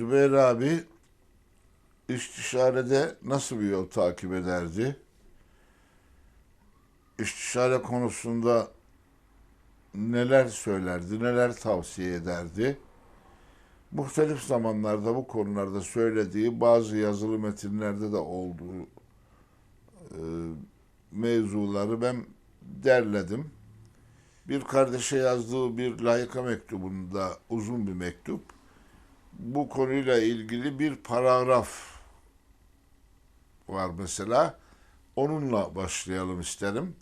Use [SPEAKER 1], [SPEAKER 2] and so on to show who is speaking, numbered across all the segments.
[SPEAKER 1] Zübeyir abi istişarede nasıl bir yol takip ederdi? İstişare konusunda neler söylerdi, neler tavsiye ederdi? Muhtelif zamanlarda bu konularda söylediği bazı yazılı metinlerde de olduğu e, mevzuları ben derledim. Bir kardeşe yazdığı bir layıka mektubunda uzun bir mektup. Bu konuyla ilgili bir paragraf var mesela. Onunla başlayalım isterim.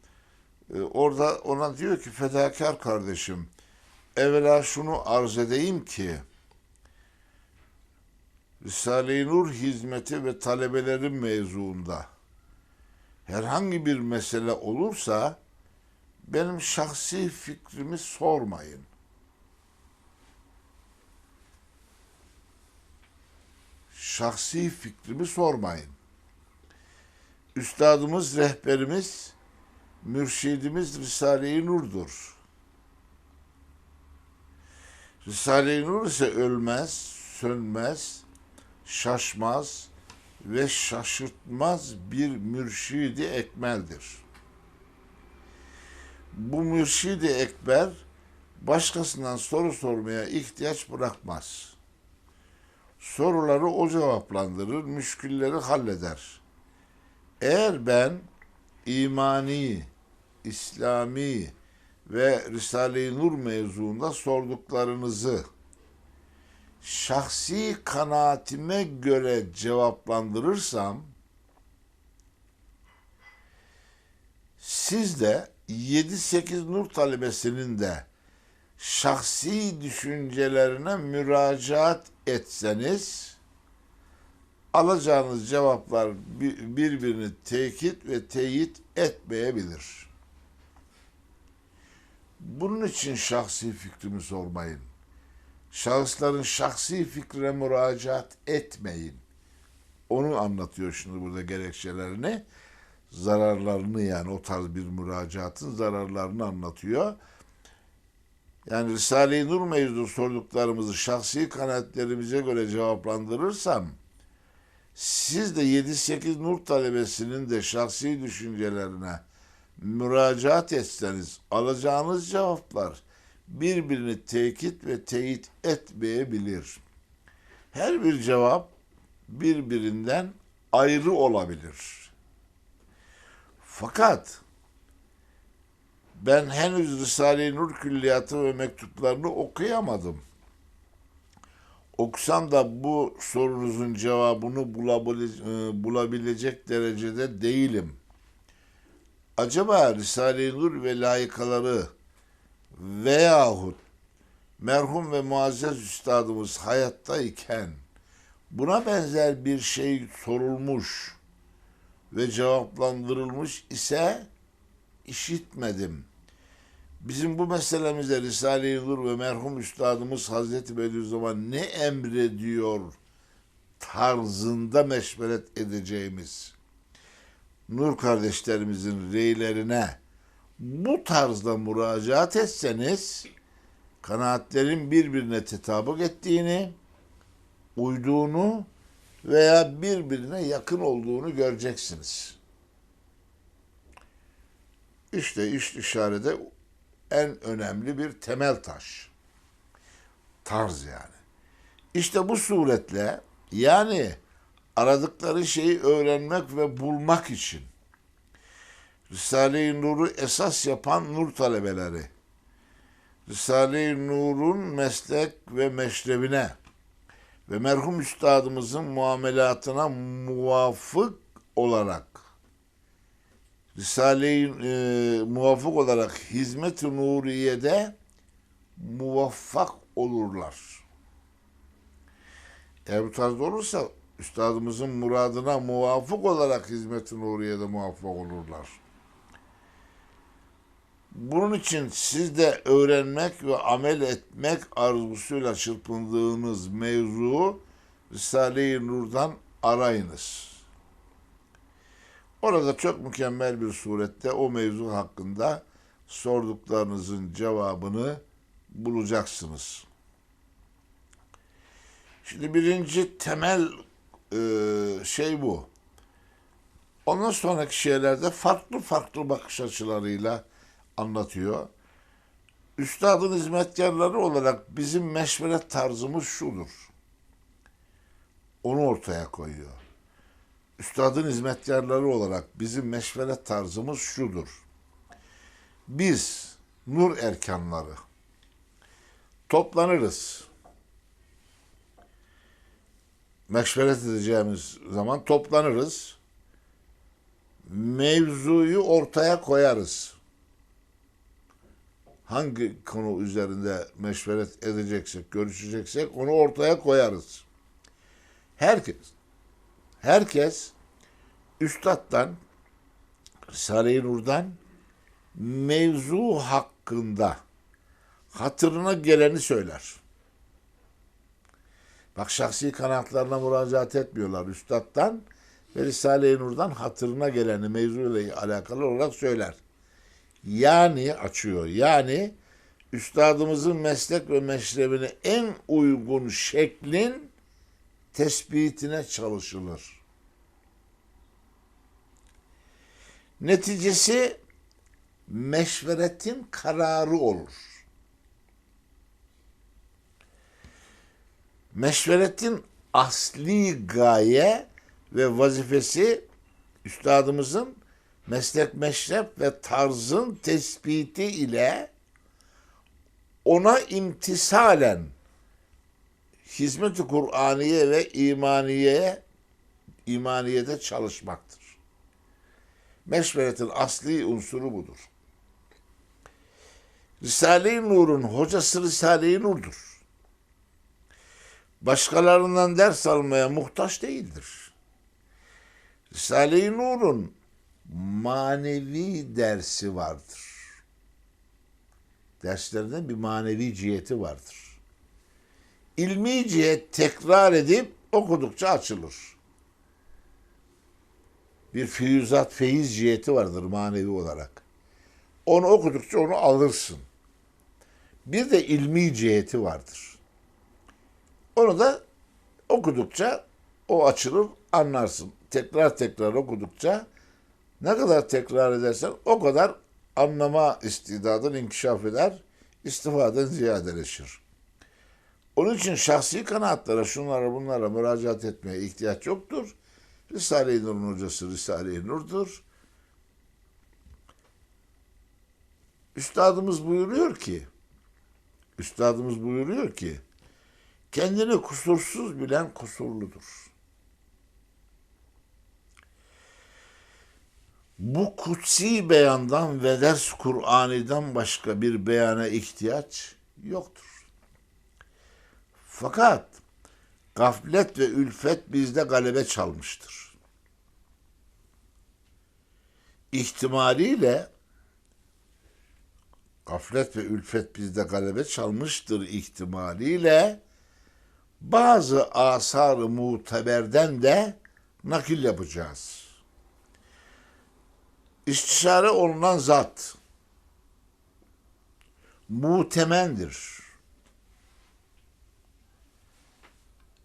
[SPEAKER 1] Ee, orada ona diyor ki fedakar kardeşim evvela şunu arz edeyim ki Risale-i Nur hizmeti ve talebelerin mevzuunda herhangi bir mesele olursa benim şahsi fikrimi sormayın. Şahsi fikrimi sormayın. Üstadımız, rehberimiz, mürşidimiz Risale-i Nur'dur. Risale-i Nur ise ölmez, sönmez, şaşmaz ve şaşırtmaz bir mürşidi ekmeldir. Bu mürşidi ekber başkasından soru sormaya ihtiyaç bırakmaz. Soruları o cevaplandırır, müşkülleri halleder. Eğer ben imani, İslami ve Risale-i Nur mevzuunda sorduklarınızı şahsi kanaatime göre cevaplandırırsam siz de 7-8 nur talebesinin de şahsi düşüncelerine müracaat etseniz alacağınız cevaplar birbirini tekit ve teyit etmeyebilir. Bunun için şahsi fikrimi sormayın. Şahısların şahsi fikrine müracaat etmeyin. Onu anlatıyor şimdi burada gerekçelerini. Zararlarını yani o tarz bir müracaatın zararlarını anlatıyor. Yani Risale-i Nur mevzu sorduklarımızı şahsi kanaatlerimize göre cevaplandırırsam siz de 7-8 nur talebesinin de şahsi düşüncelerine müracaat etseniz alacağınız cevaplar birbirini tekit ve teyit etmeyebilir. Her bir cevap birbirinden ayrı olabilir. Fakat ben henüz Risale-i Nur külliyatı ve mektuplarını okuyamadım. Okusam da bu sorunuzun cevabını bulabilecek, bulabilecek derecede değilim. Acaba Risale-i Nur ve layıkaları veyahut merhum ve muazzez üstadımız hayattayken buna benzer bir şey sorulmuş ve cevaplandırılmış ise işitmedim. Bizim bu meselemizde Risale-i Nur ve merhum üstadımız Hazreti Bediüzzaman ne emrediyor tarzında meşveret edeceğimiz Nur kardeşlerimizin reylerine bu tarzda müracaat etseniz kanaatlerin birbirine tetabık ettiğini, uyduğunu veya birbirine yakın olduğunu göreceksiniz. İşte iş işarede en önemli bir temel taş. Tarz yani. İşte bu suretle yani aradıkları şeyi öğrenmek ve bulmak için Risale-i Nur'u esas yapan nur talebeleri, Risale-i Nur'un meslek ve meşrebine ve merhum üstadımızın muamelatına muvafık olarak Risale-i e, muvafık olarak hizmet-i nuriyede muvaffak olurlar. Eğer bu tarzda olursa üstadımızın muradına muvafık olarak hizmet-i nuriyede muvaffak olurlar. Bunun için siz de öğrenmek ve amel etmek arzusuyla çırpındığınız mevzu Risale-i Nur'dan arayınız. Orada çok mükemmel bir surette o mevzu hakkında sorduklarınızın cevabını bulacaksınız. Şimdi birinci temel e, şey bu. Ondan sonraki şeylerde farklı farklı bakış açılarıyla anlatıyor. Üstadın hizmetkarları olarak bizim meşveret tarzımız şudur. Onu ortaya koyuyor. Üstadın hizmetkarları olarak bizim meşveret tarzımız şudur. Biz nur erkanları toplanırız. Meşveret edeceğimiz zaman toplanırız. Mevzuyu ortaya koyarız. Hangi konu üzerinde meşveret edeceksek, görüşeceksek onu ortaya koyarız. Herkes herkes üstattan Risale-i Nur'dan mevzu hakkında hatırına geleni söyler. Bak şahsi kanatlarına müracaat etmiyorlar üstattan ve Risale-i Nur'dan hatırına geleni mevzuyla alakalı olarak söyler. Yani açıyor. Yani üstadımızın meslek ve meşrebine en uygun şeklin tespitine çalışılır. Neticesi meşveretin kararı olur. Meşveretin asli gaye ve vazifesi üstadımızın meslek meşrep ve tarzın tespiti ile ona imtisalen hizmet-i Kur'aniye ve imaniyeye imaniyede çalışmaktır. Meşveretin asli unsuru budur. Risale-i Nur'un hocası Risale-i Nur'dur. Başkalarından ders almaya muhtaç değildir. Risale-i Nur'un manevi dersi vardır. Derslerinde bir manevi ciheti vardır. İlmi cihet tekrar edip okudukça açılır. Bir füyüzat, feyiz ciheti vardır manevi olarak. Onu okudukça onu alırsın. Bir de ilmi ciheti vardır. Onu da okudukça o açılır, anlarsın. Tekrar tekrar okudukça ne kadar tekrar edersen o kadar anlama istidadın inkişaf eder, istifaden ziyadeleşir. Onun için şahsi kanaatlara, şunlara bunlara müracaat etmeye ihtiyaç yoktur. Risale-i Nur'un hocası Risale-i Nur'dur. Üstadımız buyuruyor ki, Üstadımız buyuruyor ki, kendini kusursuz bilen kusurludur. Bu kutsi beyandan ve ders Kur'an'dan başka bir beyana ihtiyaç yoktur. Fakat gaflet ve ülfet bizde galebe çalmıştır. İhtimaliyle gaflet ve ülfet bizde galebe çalmıştır ihtimaliyle bazı asar-ı muteberden de nakil yapacağız. İstişare olunan zat mutemendir.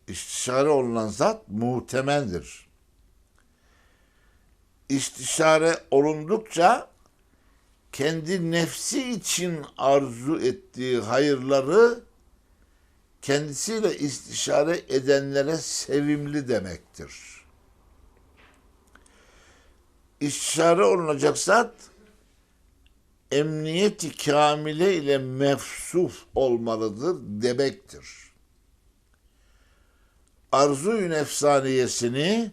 [SPEAKER 1] İstişare olunan zat mutemendir. İstişare olundukça kendi nefsi için arzu ettiği hayırları kendisiyle istişare edenlere sevimli demektir. İstişare olunacak zat emniyeti kamile ile mefsuf olmalıdır demektir. Arzu-i nefsaniyesini,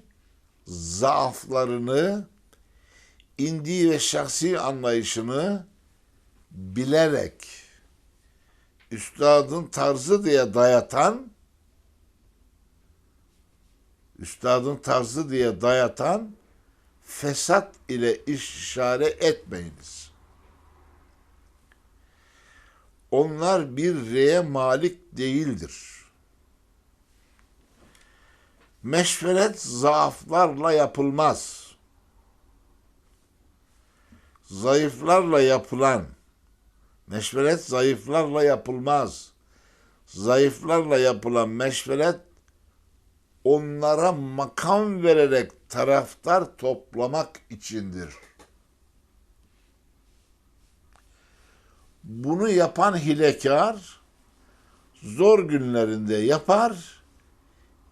[SPEAKER 1] zaaflarını, indiği ve şahsi anlayışını bilerek üstadın tarzı diye dayatan üstadın tarzı diye dayatan fesat ile işare etmeyiniz. Onlar bir reye malik değildir. Meşveret zaaflarla yapılmaz. Zayıflarla yapılan meşveret zayıflarla yapılmaz. Zayıflarla yapılan meşveret onlara makam vererek taraftar toplamak içindir. Bunu yapan hilekar zor günlerinde yapar,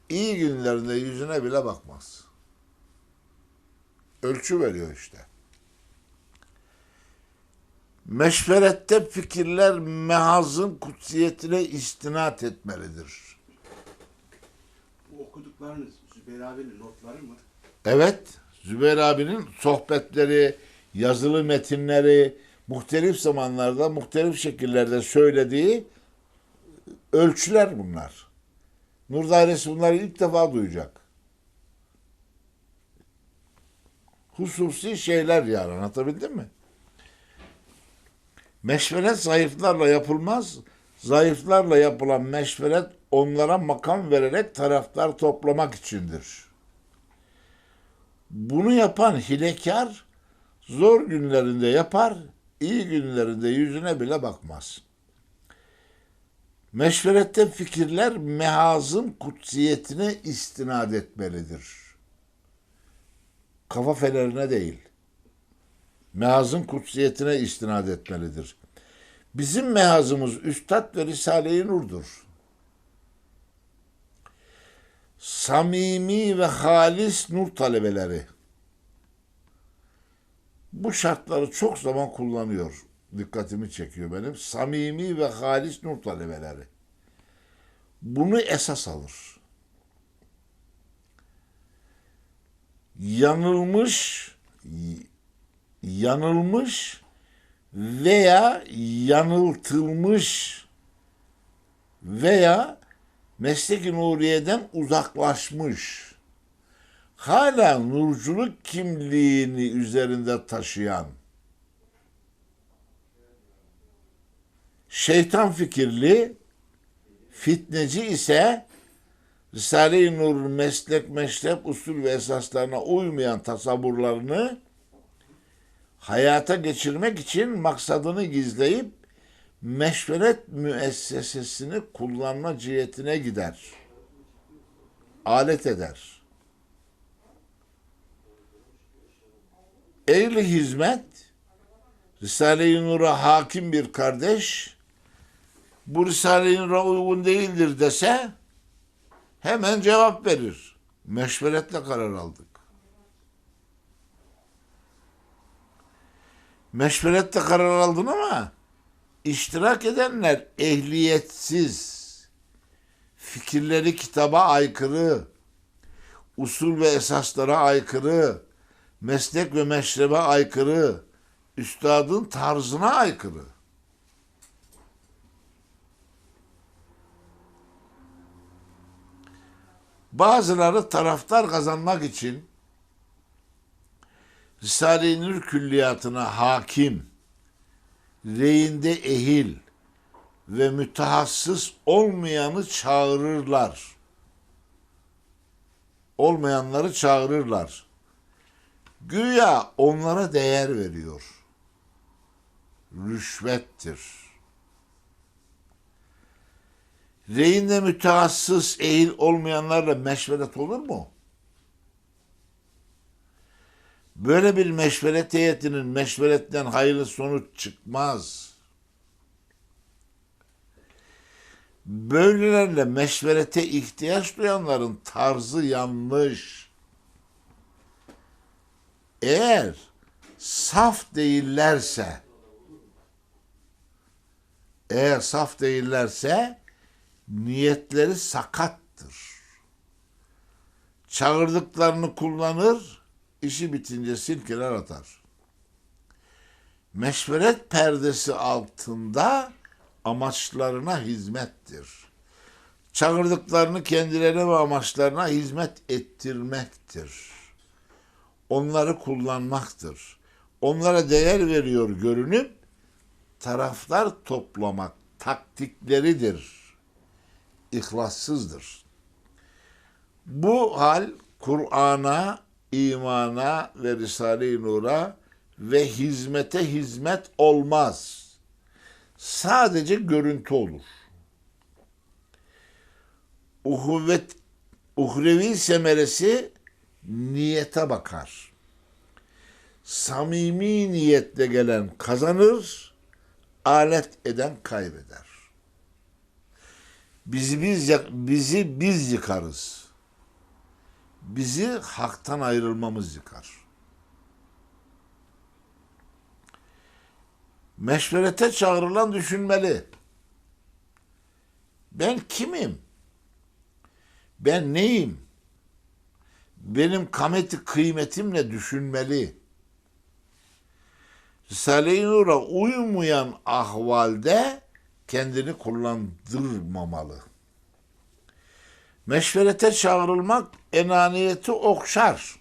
[SPEAKER 1] iyi günlerinde yüzüne bile bakmaz. Ölçü veriyor işte. Meşverette fikirler mehazın kutsiyetine istinat etmelidir.
[SPEAKER 2] Bu okuduklarınız Zübeyir abinin notları mı?
[SPEAKER 1] Evet, Zübeyir abinin sohbetleri, yazılı metinleri, muhtelif zamanlarda, muhtelif şekillerde söylediği ölçüler bunlar. Nur Dairesi bunları ilk defa duyacak. Hususi şeyler yani anlatabildim mi? Meşveret zayıflarla yapılmaz. Zayıflarla yapılan meşveret onlara makam vererek taraftar toplamak içindir. Bunu yapan hilekar zor günlerinde yapar, iyi günlerinde yüzüne bile bakmaz. Meşverette fikirler mehazın kutsiyetine istinad etmelidir. Kafa fenerine değil. Mehazın kutsiyetine istinad etmelidir. Bizim mehazımız Üstad ve Risale-i Nur'dur. Samimi ve halis nur talebeleri bu şartları çok zaman kullanıyor. Dikkatimi çekiyor benim. Samimi ve halis nur talebeleri. Bunu esas alır. Yanılmış yanılmış veya yanıltılmış veya meslek-i nuriyeden uzaklaşmış, hala nurculuk kimliğini üzerinde taşıyan, şeytan fikirli, fitneci ise Risale-i Nur'un meslek, meşrep, usul ve esaslarına uymayan tasavvurlarını hayata geçirmek için maksadını gizleyip meşveret müessesesini kullanma cihetine gider. Alet eder. Ehli hizmet Risale-i Nur'a hakim bir kardeş bu Risale-i Nur'a uygun değildir dese hemen cevap verir. Meşveretle karar aldık. Meşverette karar aldın ama iştirak edenler ehliyetsiz, fikirleri kitaba aykırı, usul ve esaslara aykırı, meslek ve meşrebe aykırı, üstadın tarzına aykırı. Bazıları taraftar kazanmak için Risale-i Nur külliyatına hakim, reyinde ehil ve mütehassıs olmayanı çağırırlar. Olmayanları çağırırlar. Güya onlara değer veriyor. Rüşvettir. Reyinde mütehassıs, ehil olmayanlarla meşveret olur mu? Böyle bir meşveret heyetinin meşveretten hayırlı sonuç çıkmaz. Böylelerle meşverete ihtiyaç duyanların tarzı yanlış. Eğer saf değillerse eğer saf değillerse niyetleri sakattır. Çağırdıklarını kullanır, işi bitince silkeler atar. Meşveret perdesi altında amaçlarına hizmettir. Çağırdıklarını kendilerine ve amaçlarına hizmet ettirmektir. Onları kullanmaktır. Onlara değer veriyor görünüp taraftar toplamak taktikleridir. İhlassızdır. Bu hal Kur'an'a imana ve Risale-i Nur'a ve hizmete hizmet olmaz. Sadece görüntü olur. Uhuvvet Uhrevi semeresi niyete bakar. Samimi niyetle gelen kazanır, alet eden kaybeder. Bizi biz bizi biz yıkarız. Bizi haktan ayrılmamız yıkar. Meşverete çağrılan düşünmeli. Ben kimim? Ben neyim? Benim kameti kıymetimle düşünmeli. Risale-i Nur'a uymayan ahvalde kendini kullandırmamalı. Meşverete çağrılmak enaniyeti okşar.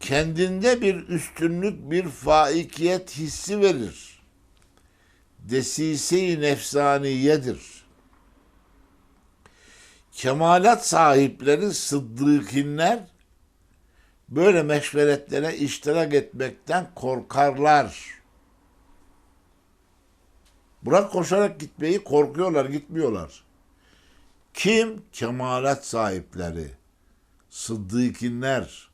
[SPEAKER 1] Kendinde bir üstünlük, bir faikiyet hissi verir. Desise-i nefsaniyedir. Kemalat sahipleri sıddıkinler böyle meşveretlere iştirak etmekten korkarlar. Bırak koşarak gitmeyi korkuyorlar, gitmiyorlar. Kim? Kemalat sahipleri. Sıddıkinler.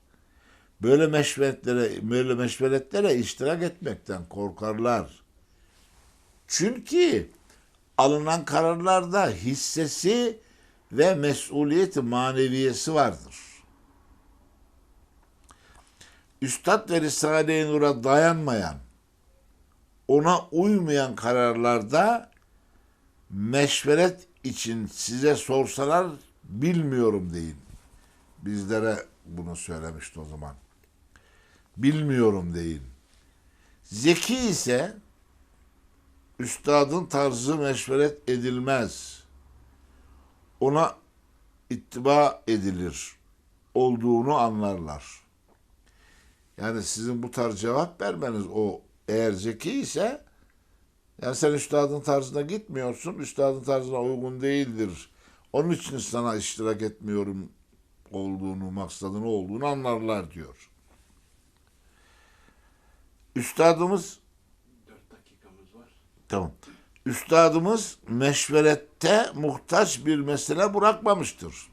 [SPEAKER 1] Böyle meşveretlere, böyle meşveretlere iştirak etmekten korkarlar. Çünkü alınan kararlarda hissesi ve mesuliyeti maneviyesi vardır. Üstad ve Risale-i Nur'a dayanmayan, ona uymayan kararlarda meşveret için size sorsalar bilmiyorum deyin. Bizlere bunu söylemişti o zaman. Bilmiyorum deyin. Zeki ise üstadın tarzı meşveret edilmez. Ona ittiba edilir. Olduğunu anlarlar. Yani sizin bu tarz cevap vermeniz o eğer zeki ise yani sen üstadın tarzına gitmiyorsun. Üstadın tarzına uygun değildir. Onun için sana iştirak etmiyorum olduğunu, maksadını olduğunu anlarlar diyor. Üstadımız
[SPEAKER 2] 4 dakikamız var.
[SPEAKER 1] Tamam. Üstadımız meşverette muhtaç bir mesele bırakmamıştır.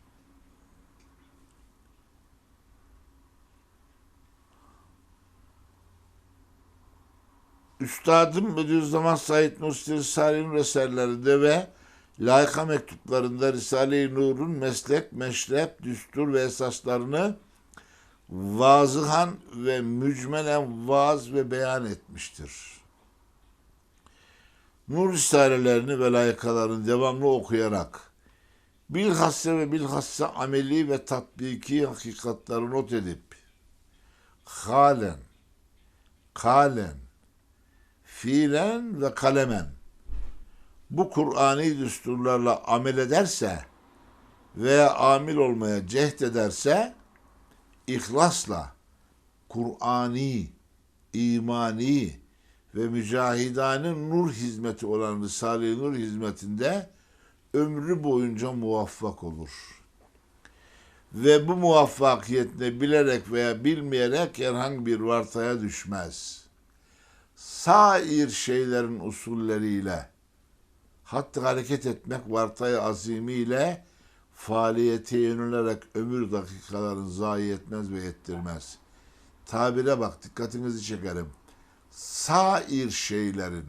[SPEAKER 1] Üstadım Bediüzzaman Said Nursi Risale-i Nur eserlerinde ve layıka mektuplarında Risale-i Nur'un meslek, meşrep, düstur ve esaslarını vazıhan ve mücmelen vaaz ve beyan etmiştir. Nur Risalelerini ve layıkalarını devamlı okuyarak bilhassa ve bilhassa ameli ve tatbiki hakikatları not edip halen, kalen, fiilen ve kalemen bu Kur'ani düsturlarla amel ederse veya amil olmaya cehd ederse ihlasla Kur'ani, imani ve mücahidane nur hizmeti olan Risale-i Nur hizmetinde ömrü boyunca muvaffak olur. Ve bu muvaffakiyetine bilerek veya bilmeyerek herhangi bir vartaya düşmez. Sair şeylerin usulleriyle hatta hareket etmek vartayı azimiyle faaliyete yönelerek ömür dakikalarını zayi etmez ve ettirmez. Tabire bak dikkatinizi çekerim. Sair şeylerin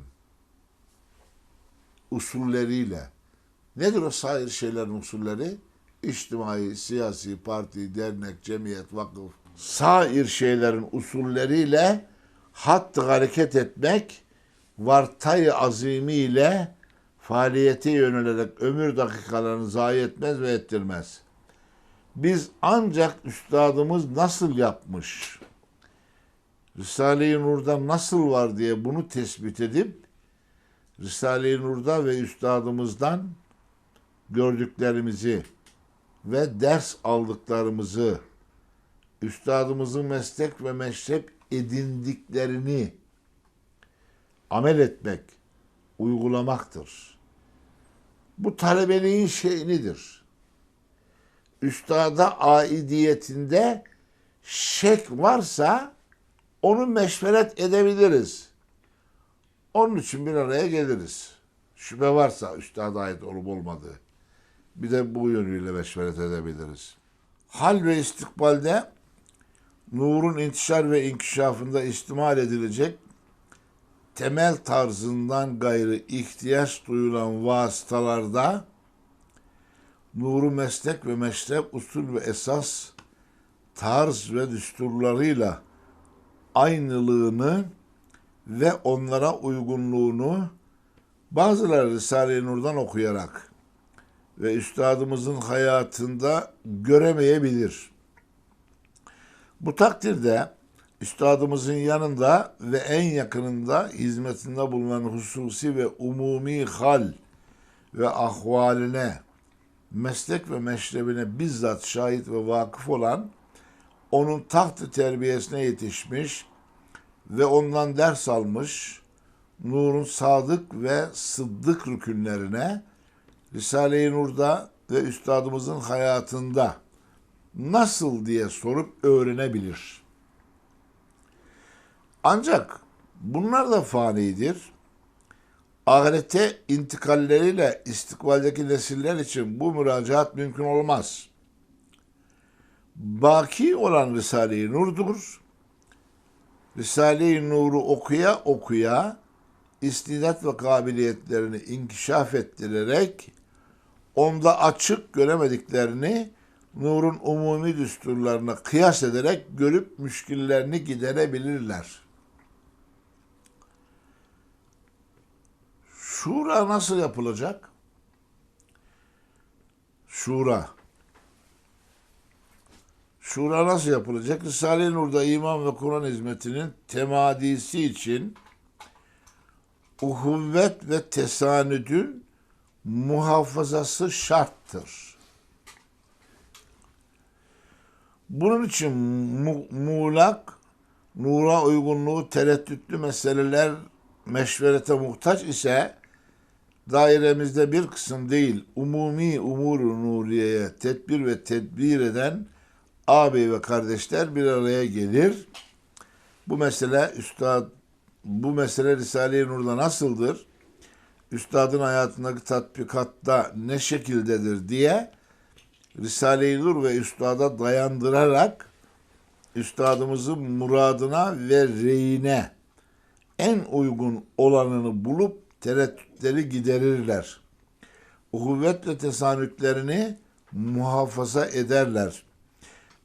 [SPEAKER 1] usulleriyle nedir o sair şeylerin usulleri? İçtimai, siyasi, parti, dernek, cemiyet, vakıf. Sair şeylerin usulleriyle hattı hareket etmek vartay azimiyle faaliyete yönelerek ömür dakikalarını zayi etmez ve ettirmez. Biz ancak üstadımız nasıl yapmış, Risale-i Nur'da nasıl var diye bunu tespit edip Risale-i Nur'da ve üstadımızdan gördüklerimizi ve ders aldıklarımızı üstadımızın meslek ve meşrep edindiklerini amel etmek, uygulamaktır. Bu talebeliğin şeyinidir. Üstada aidiyetinde şek varsa onu meşveret edebiliriz. Onun için bir araya geliriz. Şüphe varsa üstada ait olup olmadığı. Bir de bu yönüyle meşveret edebiliriz. Hal ve istikbalde nurun intişar ve inkişafında istimal edilecek temel tarzından gayrı ihtiyaç duyulan vasıtalarda nuru meslek ve meşrep usul ve esas tarz ve düsturlarıyla aynılığını ve onlara uygunluğunu bazıları Risale-i Nur'dan okuyarak ve üstadımızın hayatında göremeyebilir. Bu takdirde üstadımızın yanında ve en yakınında hizmetinde bulunan hususi ve umumi hal ve ahvaline, meslek ve meşrebine bizzat şahit ve vakıf olan, onun taht terbiyesine yetişmiş ve ondan ders almış, nurun sadık ve sıddık rükünlerine, Risale-i Nur'da ve üstadımızın hayatında nasıl diye sorup öğrenebilir. Ancak bunlar da fanidir. Ahirete intikalleriyle istikbaldeki nesiller için bu müracaat mümkün olmaz. Baki olan Risale-i Nur'dur. Risale-i Nur'u okuya okuya istidat ve kabiliyetlerini inkişaf ettirerek onda açık göremediklerini nurun umumi düsturlarına kıyas ederek görüp müşkillerini giderebilirler. Şura nasıl yapılacak? Şura. Şura nasıl yapılacak? Risale-i Nur'da iman ve Kur'an hizmetinin temadisi için uhuvvet ve tesanüdün muhafazası şarttır. Bunun için mu- muğlak, nura uygunluğu tereddütlü meseleler meşverete muhtaç ise dairemizde bir kısım değil, umumi umuru nuriyeye tedbir ve tedbir eden ağabey ve kardeşler bir araya gelir. Bu mesele üstad bu mesele Risale-i Nur'da nasıldır? Üstadın hayatındaki tatbikatta ne şekildedir diye Risale-i Nur ve üstada dayandırarak üstadımızın muradına ve reyine en uygun olanını bulup tereddütleri giderirler. Uhuvvet ve tesanütlerini muhafaza ederler.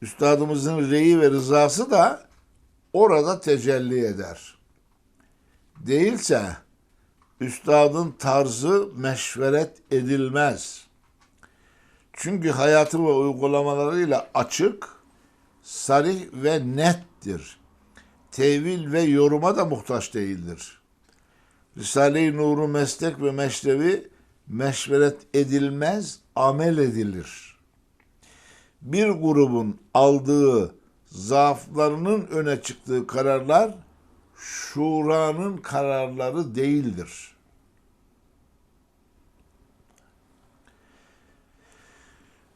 [SPEAKER 1] Üstadımızın reyi ve rızası da orada tecelli eder. Değilse üstadın tarzı meşveret edilmez. Çünkü hayatı ve uygulamalarıyla açık, sarih ve nettir. Tevil ve yoruma da muhtaç değildir. Risale-i Nur'u meslek ve meşrevi meşveret edilmez, amel edilir. Bir grubun aldığı zaaflarının öne çıktığı kararlar şuranın kararları değildir.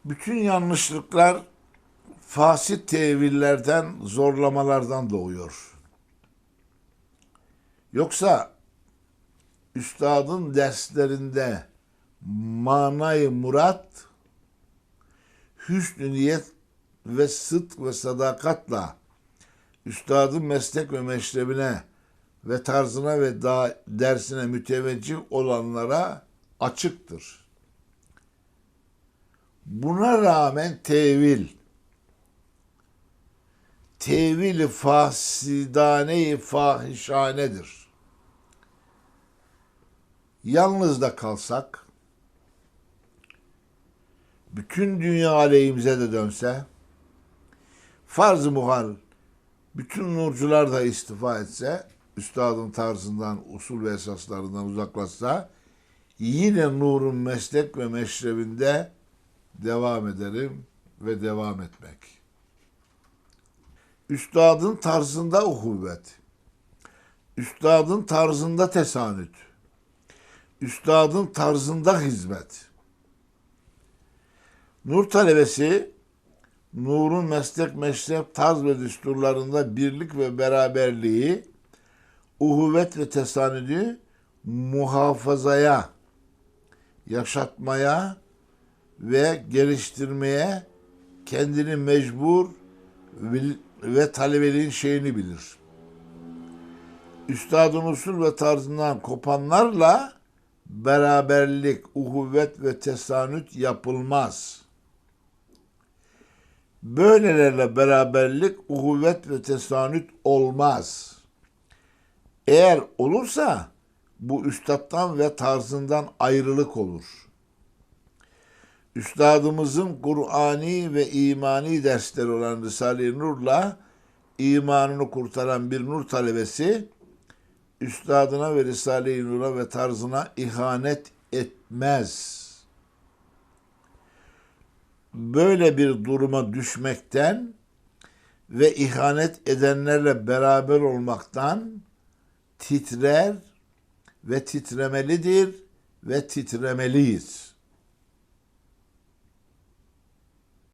[SPEAKER 1] Bütün yanlışlıklar fasit tevillerden, zorlamalardan doğuyor. Yoksa üstadın derslerinde manayı murat, hüsnü niyet ve sıdk ve sadakatla üstadın meslek ve meşrebine ve tarzına ve dersine müteveccih olanlara açıktır. Buna rağmen tevil, tevili fasidane-i fahişanedir. Yalnız da kalsak, bütün dünya aleyhimize de dönse, farz-ı muhal, bütün nurcular da istifa etse, üstadın tarzından, usul ve esaslarından uzaklaşsa, yine nurun meslek ve meşrebinde devam ederim ve devam etmek. Üstadın tarzında uhuvvet, üstadın tarzında tesanüt, üstadın tarzında hizmet. Nur talebesi nurun meslek, meşrep, tarz ve düsturlarında birlik ve beraberliği, uhuvvet ve tesanüdü muhafazaya, yaşatmaya ve geliştirmeye kendini mecbur ve talebeliğin şeyini bilir. Üstadın usul ve tarzından kopanlarla beraberlik, uhuvvet ve tesanüt yapılmaz. Böylelerle beraberlik, uhuvvet ve tesanüt olmaz. Eğer olursa bu üstattan ve tarzından ayrılık olur. Üstadımızın Kur'ani ve imani dersleri olan Risale-i Nur'la imanını kurtaran bir nur talebesi üstadına ve Risale-i Nur'a ve tarzına ihanet etmez. Böyle bir duruma düşmekten ve ihanet edenlerle beraber olmaktan titrer ve titremelidir ve titremeliyiz.